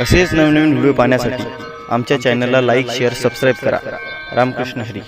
असेच नवनवीन व्हिडिओ पाहण्यासाठी आमच्या चॅनलला लाईक शेअर सबस्क्राईब करा. रामकृष्ण हरी.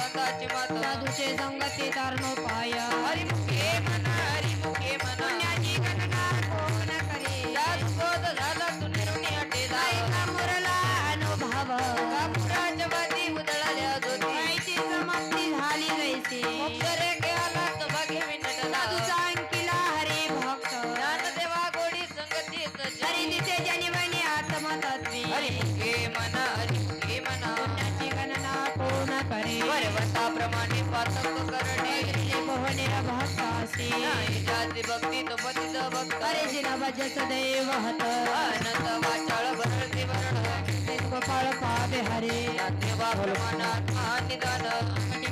साधूचे संगती तारणो पाय. हरिमुखे म्हणा हरिमुखे म्हणा पुण्याची गणना कोण करे? बोध झाला तू निरुणी अटे मुरला अनुभव. कापुराच्या वादी उदळाल्या ज्योती माहिती समाप्ती झाली जायची मोक्षरे गेला अंकिला हरी भक्त. ज्ञानदेवा गोडी संगतीत हरी दिसे जनिवणी आत्मतत्वी. करे पर्वताप्रमाणे पातक करणे मोहने भक्तासी जाती भक्ती तो पतित भक्त. हरे जिना भजस देव हत. अनंत वाचाळ भरती वरण. गोपाळ पावे हरे महानिदान पूर्ण एक हरी